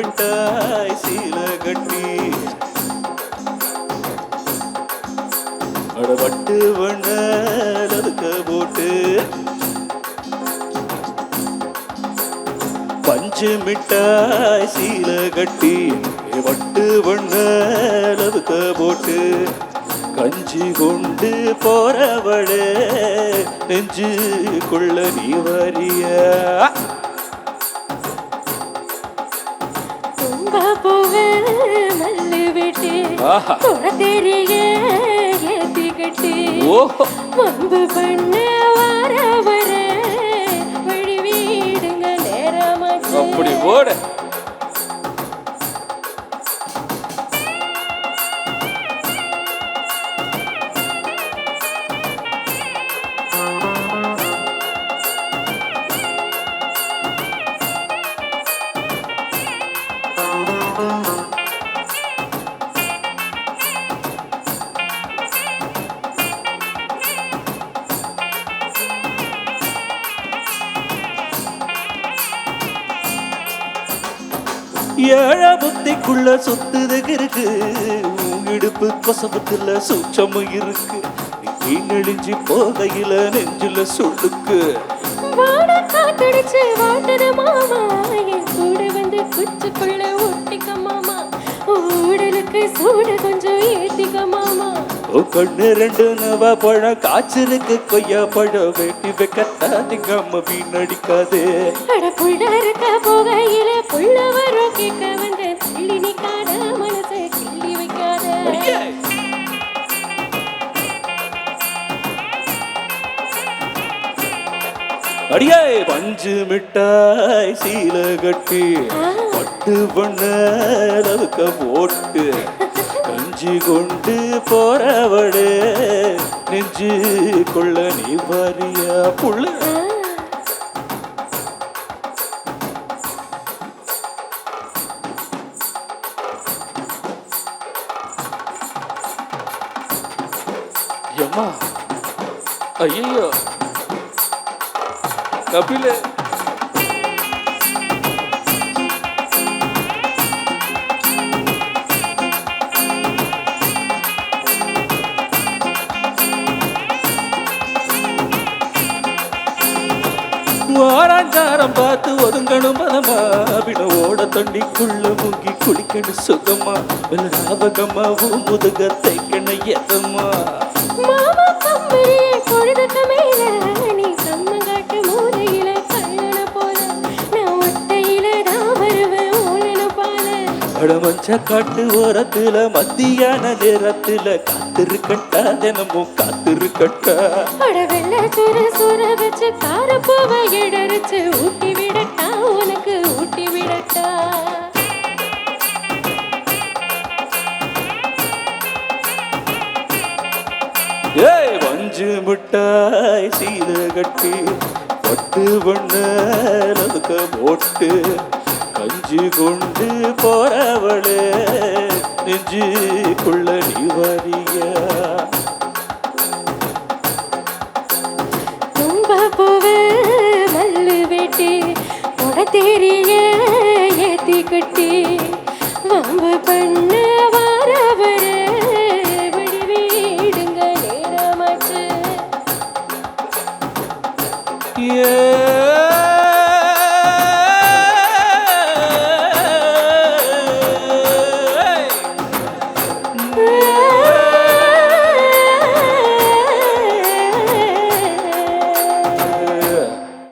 விட்டாய் சீல கட்டி அடவட்டு வண்ண போட்டு. பஞ்சு மிட்டாய் சீல கட்டி வட்டு வண்ண போட்டு. கஞ்சி கொண்டு போறவளே நெஞ்சு கொள்ள நீ வரியா? போவ மல்லு விட்டு ஆஹா. தெரிய ஏத்தி கட்டி வம்பு பண்ண வர வர வழி வீடுங்க நேரமாச்சு. அப்படி ஓட. ஏழ புத்திக்குள்ள சுத்துது இருக்கு இடுப்பு கொசபத்துல சூட்சம் இருக்கு. நீ நெளிஞ்சு போகையில நெஞ்சில சொல்லுக்கு வாட காத்தடிச்சு வாட்டது மாமா. என் கூட வந்து குச்சுக்குள்ள கண்ணு ரெண்டு நவ பழம் காய்ச்சலுக்கு கொய்யா பழம் வெட்டி வைக்கத்தாதீங்க அம்மா வீணடிக்காதே இருக்க போகையில புள்ள வரும் கேட்க வந்த கிள்ளி நிக்காத மனசை கிள்ளி வைக்காத. அடியே. பஞ்சு மிட்டாய் சீல கட்டி பட்டு பண்ண போட்டு கஞ்சி கொண்டு போறவளே நெஞ்சு கொள்ள நீ வரியா புள்ள? ஐயோ கபிலே. வாராஞ்சாரம் பார்த்து ஒதுங்கணும் பதமா விட ஓட தண்ணிக்குள்ள முங்கி குளிக்கணும் சுகமா? வெள்ள ஞாபகமா முதுக தைக்கணும் எதமா? அடமஞ்ச காட்டு ஓரத்துல மத்தியான நேரத்துல காத்திருக்கட்டா தினமும் காத்திருக்கட்டா. அட வெள்ள சுர சுர வச்சு காரப்பூவ இடரிச்சு ஊட்டி விடட்டா உனக்கு ஊட்டி விடட்டா ஏய் வஞ்சு மிட்டாய் சீல கட்டி பட்டு பண்ண போட்டு கஞ்சி கொண்டு போறவளே நெஞ்சுக்குள்ள நீ வரியா? தும்ப பூவே மல்லு வெட்டி உட தெரிய ஏத்தி கட்டி வம்பு பண்ண வாரவரே வடிவீடுங்க